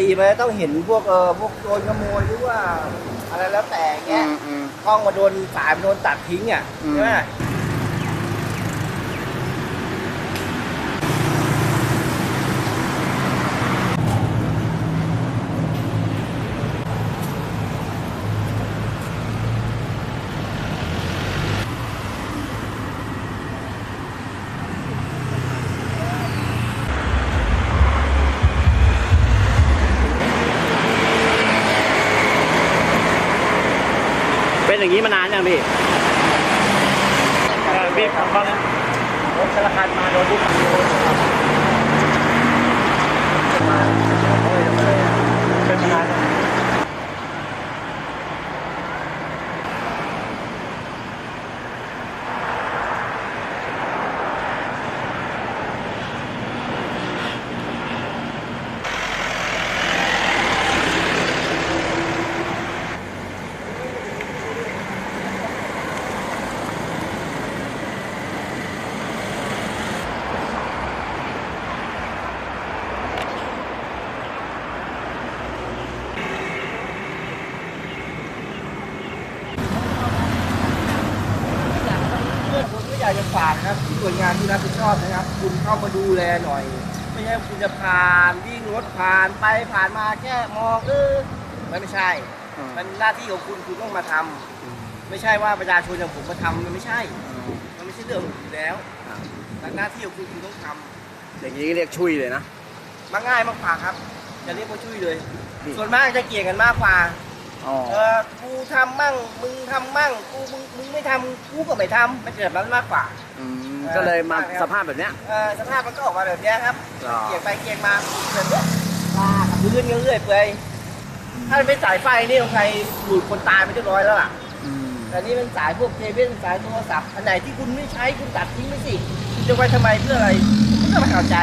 ติมันจะต้องเห็นพวกเออพวกโดนขโมยหรือว่า อะไรแล้วแต่เงี้ยอืมอืม กล้องมาโดนสายมาโดนตัดทิ้งอะอืม ใช่ไหม อย่างนี้มานานยังพี่พี่ผมก็รถธนาคารมาโดนบุกมาโอ้ยทำไมอะ เป็นมานาน ผมก็ อยากจะฝากนะครับที่หน่วยงานที่รับผิดชอบนะครับ คุณเข้ามาดูแลหน่อย ไม่ใช่คุณจะผ่านวิ่งรถผ่านไปผ่านมาแค่มองเออมันไม่ใช่อืมมันหน้าที่ของคุณคุณต้องมาทำไม่ใช่ว่าประชาชนอย่างผมมาทำมันไม่ใช่ มันไม่ใช่เรื่องของคุณอยู่แล้วแต่หน้าที่ของคุณคุณต้องทำอย่างนี้เรียกชุยเลยนะมาง่ายมากกว่าครับจะเรียกว่าช่วยเลยนี่ส่วนมากจะเกี่ยงกันมากกว่า อ๋อเออกูทำมั่งมึงทำมั่งกูมึงมึงไม่ทำกูก็ไม่ทำมันเกิดแบบนั้นมากกว่า อืมก็เลยมาสภาพแบบเนี้ย เออสภาพมันก็ออกมาแบบเนี้ยครับ หรอ เกี่ยงไปเกี่ยงมาแบบเนี้ยลากกับพื้นกันเรื่อยเปื่อยถ้าเป็นสายไฟนี่ของใครหลุดคนตายไปเรียบร้อยแล้วล่ะ อืมแต่นี่เป็นสายพวกเคเบิลสายโทรศัพท์อันไหนที่คุณไม่ใช้คุณตัดทิ้งไปสิคุณจะไว้ทำไมเพื่ออะไรผมก็ไม่เข้าใจ